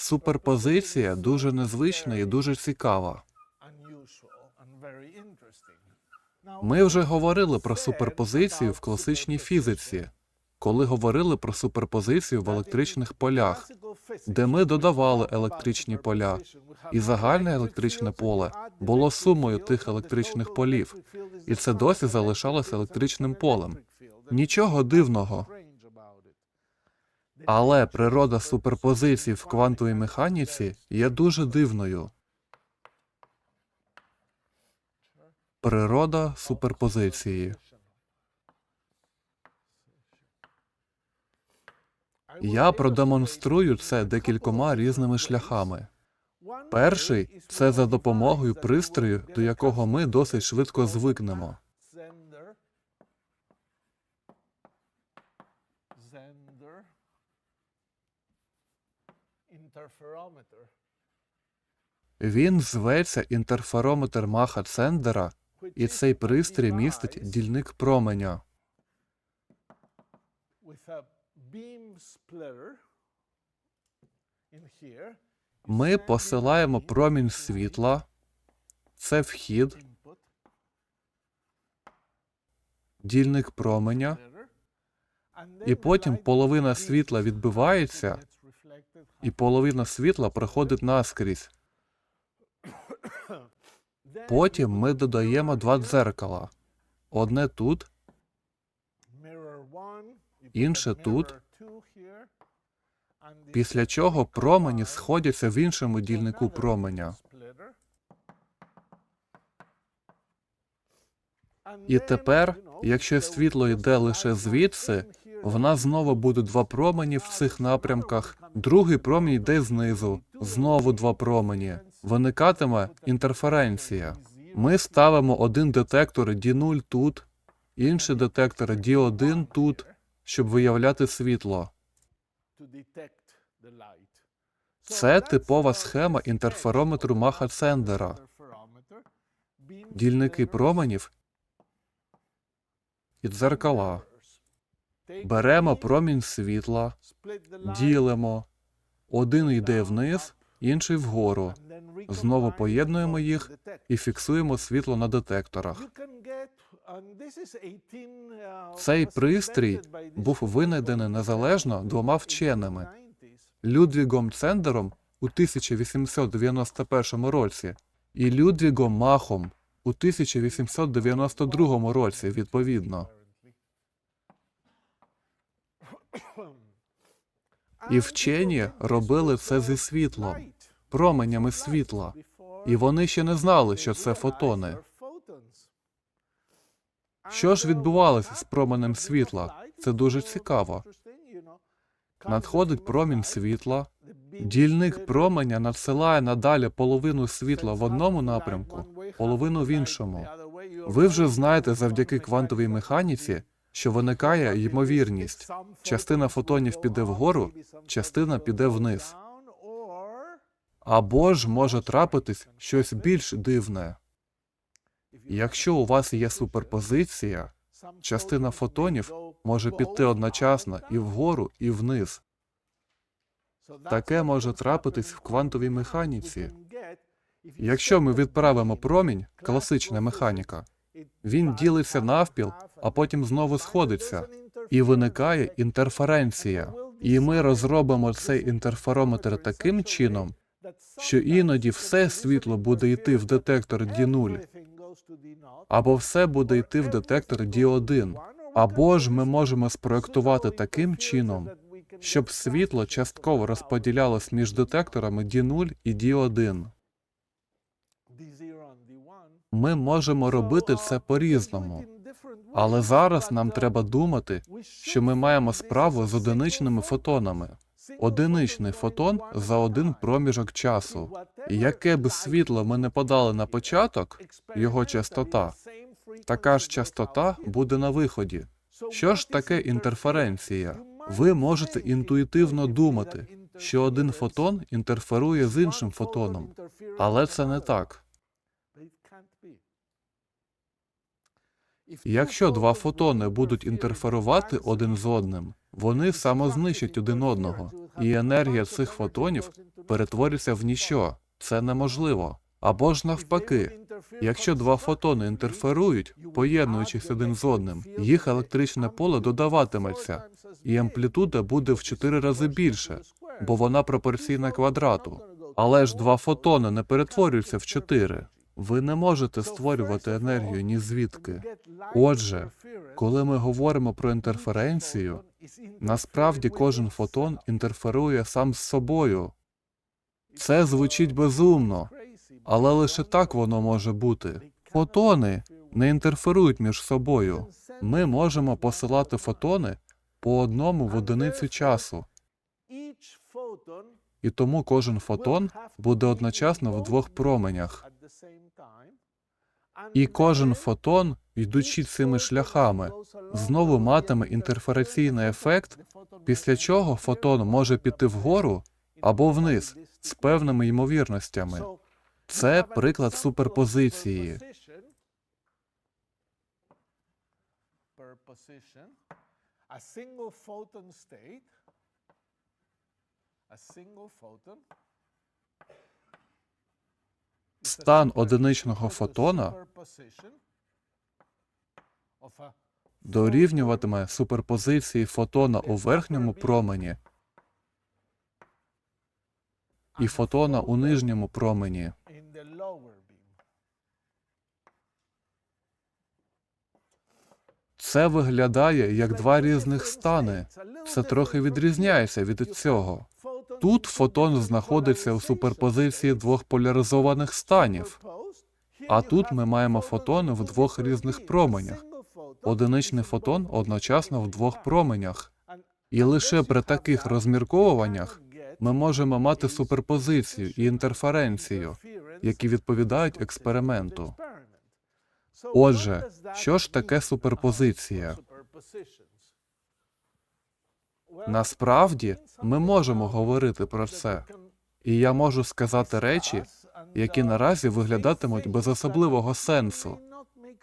Суперпозиція дуже незвична і дуже цікава. Ми вже говорили про суперпозицію в класичній фізиці, коли говорили про суперпозицію в електричних полях, де ми додавали електричні поля, і загальне електричне поле було сумою тих електричних полів, і це досі залишалося електричним полем. Нічого дивного. Але природа суперпозицій в квантовій механіці є дуже дивною. Природа суперпозиції. Я продемонструю це декількома різними шляхами. Перший це за допомогою пристрою, до якого ми досить швидко звикнемо. Він зветься інтерферометр Маха Цендера, і цей пристрій містить дільник променя. Ми посилаємо промінь світла. Це вхід, дільник променя, і потім половина світла відбивається, і половина світла проходить наскрізь. Потім ми додаємо два дзеркала. Одне тут, інше тут. після чого промені сходяться в іншому дільнику променя. І тепер, якщо світло йде лише звідси, в нас знову будуть два промені в цих напрямках, другий промінь йде знизу, знову два промені. Виникатиме інтерференція. Ми ставимо один детектор D0 тут, інший детектор D1 тут, щоб виявляти світло. Це типова схема інтерферометру Маха. Beam Дільники променів і дзеркала. Беремо промінь світла, ділимо. Один йде вниз, інший вгору. Знову поєднуємо їх і фіксуємо світло на детекторах. You can get- and this is 18, Цей пристрій був винайдений незалежно двома вченими 1990s. Людвігом Цендером у 1891 році і Людвігом Махом у 1892 році, відповідно. І вчені робили це зі світлом, променями світла. І вони ще не знали, що це фотони. Що ж відбувалося з променем світла? Це дуже цікаво. Надходить промінь світла, дільник променя надсилає надалі половину світла в одному напрямку, половину в іншому. Ви вже знаєте завдяки квантовій механіці, що виникає ймовірність. Частина фотонів піде вгору, частина піде вниз. Або ж може трапитись щось більш дивне. Якщо у вас є суперпозиція, частина фотонів може піти одночасно і вгору, і вниз. Таке може трапитись в квантовій механіці. Якщо ми відправимо промінь, класична механіка, він ділиться навпіл, а потім знову сходиться, і виникає інтерференція. І ми розробимо цей інтерферометр таким чином, що іноді все світло буде йти в детектор D0, або все буде йти в детектор D1, або ж ми можемо спроектувати таким чином, щоб світло частково розподілялось між детекторами D0 і D1. Ми можемо робити це по-різному, але зараз нам треба думати, що ми маємо справу з одиничними фотонами. Одиничний фотон за один проміжок часу. І яке б світло ми не подали на початок, його частота, така ж частота буде на виході. Що ж таке інтерференція? Ви можете інтуїтивно думати, що один фотон інтерферує з іншим фотоном, але це не так. Якщо два фотони будуть інтерферувати один з одним, вони самознищать один одного, і енергія цих фотонів перетвориться в ніщо. Це неможливо. Або ж навпаки, якщо два фотони інтерферують, поєднуючись один з одним, їх електричне поле додаватиметься, і амплітуда буде в 4 рази більше, бо вона пропорційна квадрату. Але ж два фотони не перетворюються в 4. Ви не можете створювати енергію ні звідки. Отже, коли ми говоримо про інтерференцію, насправді кожен фотон інтерферує сам з собою. Це звучить безумно, але лише так воно може бути. Фотони не інтерферують між собою. Ми можемо посилати фотони по одному в одиницю часу, і тому кожен фотон буде одночасно в двох променях. І кожен фотон, йдучи цими шляхами, знову матиме інтерференційний ефект, після чого фотон може піти вгору або вниз з певними ймовірностями. Це приклад суперпозиції. A single photon state, a single photon Стан одиничного фотона дорівнюватиме суперпозиції фотона у верхньому промені і фотона у нижньому промені. Це виглядає як два різних стани. Це трохи відрізняється від цього. Тут фотон знаходиться у суперпозиції двох поляризованих станів, а тут ми маємо фотони в двох різних променях. Одиничний фотон одночасно в двох променях. І лише при таких розмірковуваннях ми можемо мати суперпозицію і інтерференцію, які відповідають експерименту. Отже, що ж таке суперпозиція? Насправді, ми можемо говорити про це. І я можу сказати речі, які наразі виглядатимуть без особливого сенсу,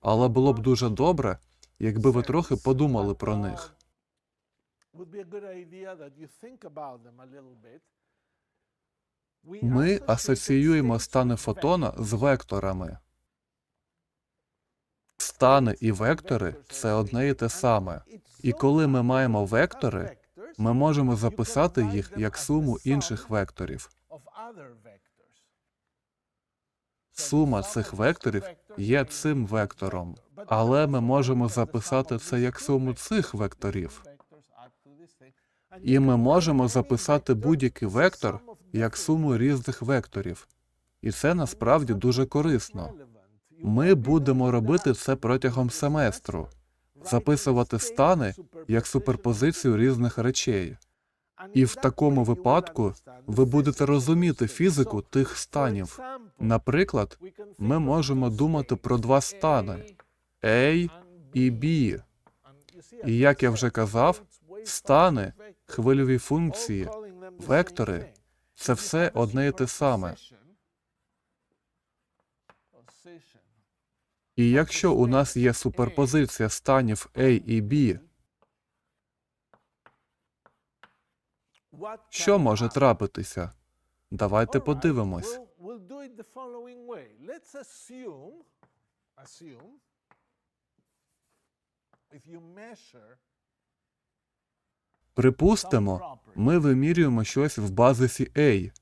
але було б дуже добре, якби ви трохи подумали про них. Ми асоціюємо стани фотона з векторами. Стани і вектори це одне і те саме. І коли ми маємо вектори, ми можемо записати їх як суму інших векторів. Сума цих векторів є цим вектором, але ми можемо записати це як суму цих векторів. І ми можемо записати будь-який вектор як суму різних векторів. І це насправді дуже корисно. Ми будемо робити це протягом семестру, записувати стани як суперпозицію різних речей. І в такому випадку ви будете розуміти фізику тих станів. Наприклад, ми можемо думати про два стани A і B. І як я вже казав, стани, хвильові функції, вектори це все одне і те саме. І якщо у нас є суперпозиція станів A і B, що може трапитися? Давайте подивимось. Припустимо, ми вимірюємо щось в базисі A,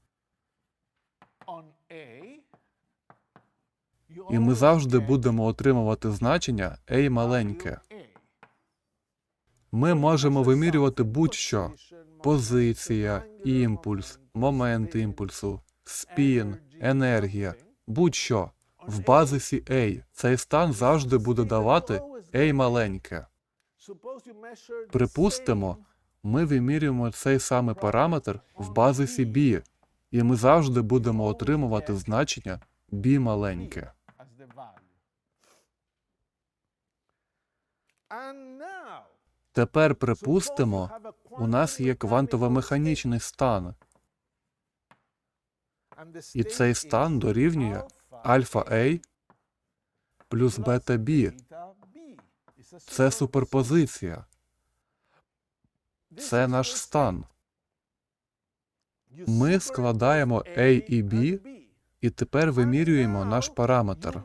і ми завжди будемо отримувати значення A маленьке. Ми можемо вимірювати будь-що позиція, імпульс, момент імпульсу, спін, енергія, будь-що. В базисі A цей стан завжди буде давати A маленьке. Припустимо, ми вимірюємо цей самий параметр в базисі B, і ми завжди будемо отримувати значення B маленьке. Тепер припустимо, у нас є квантово-механічний стан, і цей стан дорівнює альфа A плюс бета. B. Це суперпозиція. Це наш стан. Ми складаємо A і B, І тепер вимірюємо наш параметр.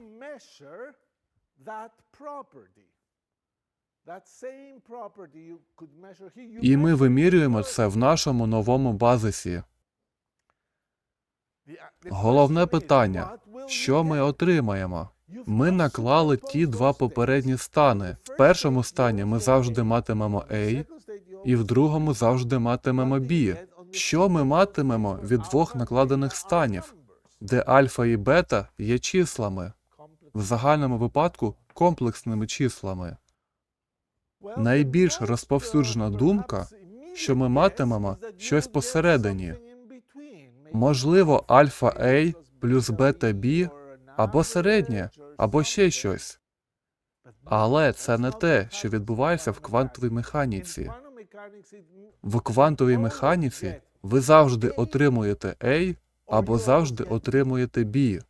І ми вимірюємо це в нашому новому базисі. Головне питання: що ми отримаємо? Ми наклали ті два попередні стани. В першому стані ми завжди матимемо A, і в другому завжди матимемо B. Що ми матимемо від двох накладених станів, де альфа і бета є числами, в загальному випадку комплексними числами. Найбільш розповсюджена думка, що ми матимемо щось посередині. Можливо, альфа A плюс бета B, або середнє, або ще щось. Але це не те, що відбувається в квантовій механіці. В квантовій механіці ви завжди отримуєте A або завжди отримуєте B.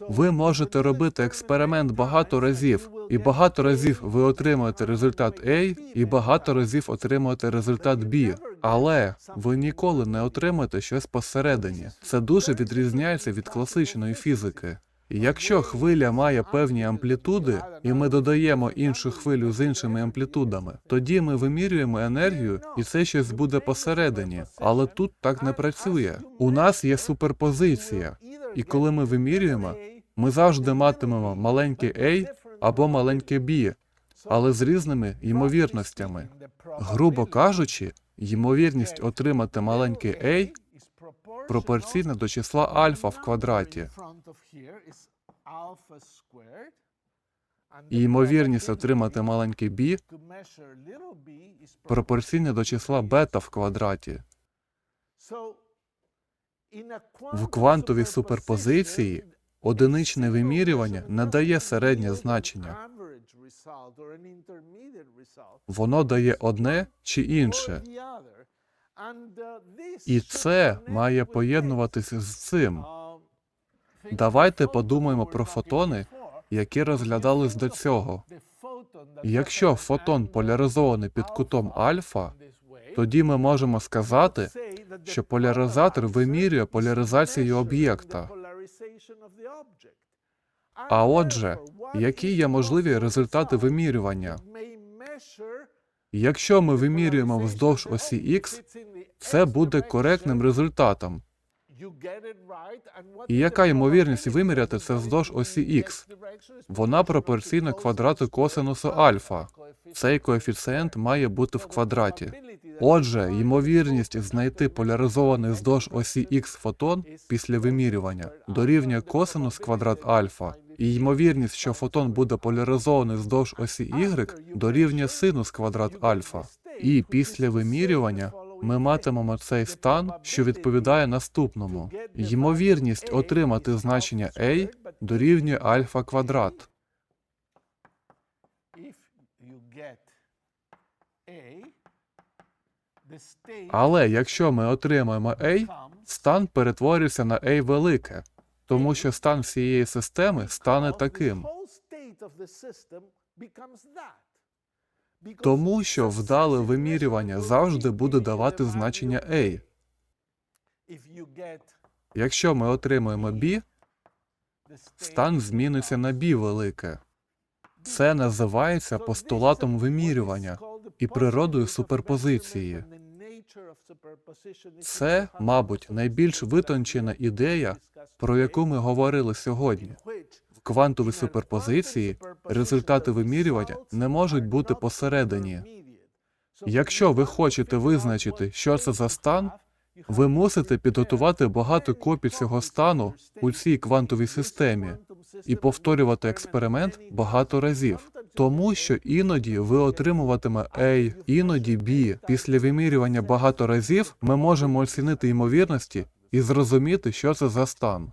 Ви можете робити експеримент багато разів, і багато разів ви отримуєте результат A, і багато разів отримуєте результат B. Але ви ніколи не отримаєте щось посередині. Це дуже відрізняється від класичної фізики. Якщо хвиля має певні амплітуди, і ми додаємо іншу хвилю з іншими амплітудами, тоді ми вимірюємо енергію, і це щось буде посередині. Але тут так не працює. У нас є суперпозиція, і коли ми вимірюємо, ми завжди матимемо маленьке A або маленьке B, але з різними ймовірностями. Грубо кажучи, ймовірність отримати маленьке A пропорційна до числа альфа в квадраті. І ймовірність отримати маленький b пропорційна до числа бета в квадраті. В квантовій суперпозиції одиничне вимірювання не дає середнє значення. Воно дає одне чи інше. І це має поєднуватися з цим. Давайте подумаємо про фотони, які розглядались до цього. Якщо фотон поляризований під кутом альфа, тоді ми можемо сказати, що поляризатор вимірює поляризацію об'єкта. А отже, які є можливі результати вимірювання? Якщо ми вимірюємо вздовж осі Х, це буде коректним результатом. І яка ймовірність виміряти це вздовж осі Х? Вона пропорційна квадрату косинусу альфа. Цей коефіцієнт має бути в квадраті. Отже, ймовірність знайти поляризований вздовж осі Х фотон після вимірювання дорівнює косинус квадрат альфа, і ймовірність, що фотон буде поляризований вздовж осі Y, дорівнює синус квадрат альфа. І після вимірювання ми матимемо цей стан, що відповідає наступному. Ймовірність отримати значення A дорівнює альфа квадрат. Але якщо ми отримаємо A, стан перетворюється на A велике, тому що стан всієї системи стане таким. Тому що вдале вимірювання завжди буде давати значення A. Якщо ми отримуємо B, стан зміниться на B велике. Це називається постулатом вимірювання і природою суперпозиції. Це, мабуть, найбільш витончена ідея, про яку ми говорили сьогодні. В квантовій суперпозиції результати вимірювання не можуть бути посередині. Якщо ви хочете визначити, що це за стан, ви мусите підготувати багато копій цього стану у цій квантовій системі і повторювати експеримент багато разів, тому що іноді ви отримуватиме A, іноді B. Після вимірювання багато разів ми можемо оцінити ймовірності і зрозуміти, що це за стан.